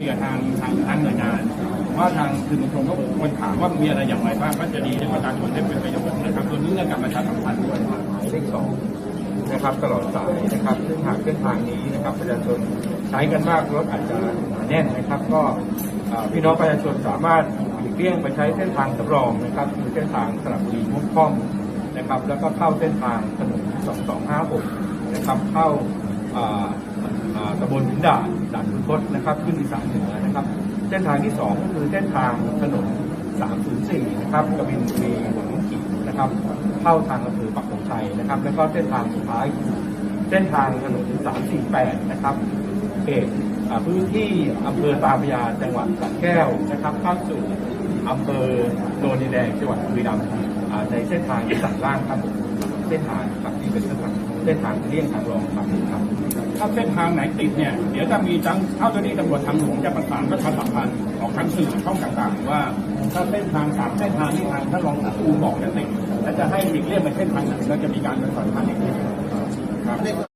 คุยกับทางทางทางหน่วยงานว่าทางสื่อมวลชนก็ควรถามว่ามีอะไรอย่างไรบ้างก็จะดีให้ประชาชนได้เป็นประโยชน์นะครับส่วนเรื่องการประชาสัมพันธ์ด้วยหมายเลขสองนะครับตลอดสายนะครับซึ่งหากเส้นทางนี้นะครับประชาชนใช้กันมากรถอาจจะหนาแน่นนะครับ ก็พี่น้องประชาชนสามารถหลีกเลี่ยงไปใช้เส้นทางสำรองนะครับคือเส้นทางสระบุรีมุ่งค่อมนะครับแล้วก็เข้าเส้นทางถนน 2256 นะครับเข้าอ่อเอ่อตำบลหินด่านด่าน ขุนะครับขึ้นอีสานเหนือนะครับ เส้นทางที่สองก็คือเส้นทางถนน 304 นะครับกบินบุรีหัวหินขีดนะครับ เข้าทางอำเภอปักธงชัยนะครับ แล้วก็เส้นทางสุดท้ายเส้นทางถนน 348 นะครับเขตพื้นที่อำเภอตาพยาจังหวัดสระแก้วนะครับเข้าสู่อำเภอโนนดินแดงจังหวัดบุรีรัมย์อ่าในเส้นทางอีสานล่างครับผม เส้นทางครับที่เป็นเส้นทางเส้นทางเลี่ยงทางรองครับครับถ้าเส้นทางไหนติดเนี่ยเดี๋ยวจะมีทั้งเจ้าหน้าที่ตำรวจทางหลวงจะประสานประชาสัมพันธ์ออกทางสื่อช่องต่างๆ ว่าถ้าเส้นทางสามเส้นทางที่ทางท่านรองสารวัตรบอกจะติดและจะให้หลีกเลี่ยงไปเส้นทางไหนแล้วจะมีการประสานทางอีกทีครับ